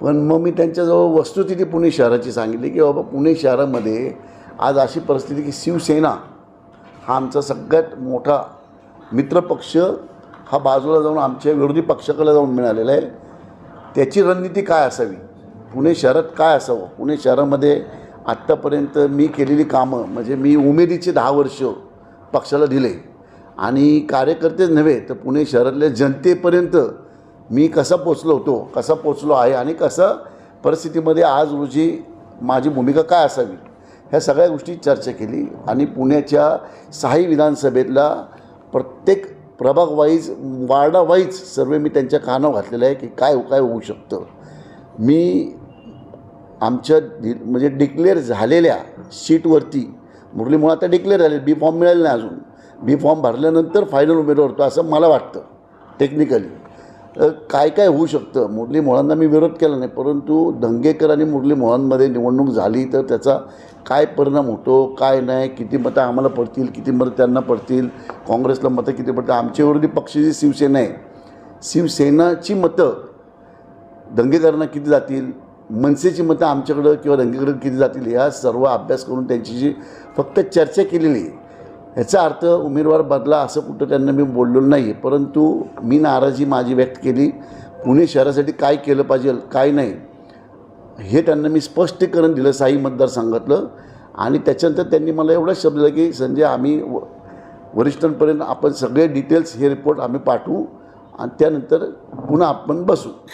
पण मग मी त्यांच्याजवळ वस्तुस्थिती पुणे शहराची सांगितली की बाबा पुणे शहरामध्ये आज अशी परिस्थिती की शिवसेना हा आमचा सगळ्यात मोठा मित्रपक्ष हा बाजूला जाऊन आमच्या विरोधी पक्षाकडे जाऊन मिळालेला आहे. त्याची रणनीती काय असावी? पुणे शहरात काय असावं? पुणे शहरामध्ये आत्तापर्यंत मी केलेली कामं म्हणजे मी उमेदीचे दहा वर्ष पक्षाला दिले. आणि कार्यकर्तेच नव्हे तर पुणे शहरातल्या जनतेपर्यंत मी कसा पोचलो होतो कसा पोचलो आहे आणि कसं परिस्थितीमध्ये आज रोजी माझी भूमिका काय असावी ह्या सगळ्या गोष्टी चर्चा केली आणि पुण्याच्या सहाही विधानसभेतला प्रत्येक प्रभागवाईज वार्डावाईज सर्व मी त्यांच्या कानावर घातलेलं आहे की काय हो, काय होऊ शकतं. मी आमच्या म्हणजे डिक्लेअर झालेल्या सीटवरती मुरली म्हणून आता डिक्लेअर झाले बी फॉर्म मिळाले नाही अजून. बी फॉर्म भरल्यानंतर फायनल उमेदवार होतो असं मला वाटतं टेक्निकली. काय काय होऊ शकतं? मुरली मोहळांना मी विरोध केला नाही परंतु दंगेकर आणि मुरली मोहळांमध्ये निवडणूक झाली तर त्याचा काय परिणाम होतो काय नाही किती मतं आम्हाला पडतील किती मतं त्यांना पडतील काँग्रेसला मतं किती पडतील? आमच्या विरोधी पक्ष जी शिवसेना आहे. शिवसेनाची मतं दंगेकरांना किती जातील? मनसेची मतं आमच्याकडं किंवा दंगेकडं किती जातील? ह्या सर्व अभ्यास करून त्यांची जी फक्त चर्चा केलेली आहे. ह्याचा अर्थ उमेदवार बदला असं कुठं त्यांना मी बोललेलो नाही परंतु मी नाराजी माझी व्यक्त केली. पुणे शहरासाठी काय केलं पाहिजे काय नाही हे त्यांना मी स्पष्टीकरण दिलं साई मतदारसंघातलं. आणि त्याच्यानंतर त्यांनी मला एवढं शब्द दिला की संजय आम्ही व वरिष्ठांपर्यंत आपण सगळे डिटेल्स हे रिपोर्ट आम्ही पाठवू आणि त्यानंतर पुन्हा आपण बसू.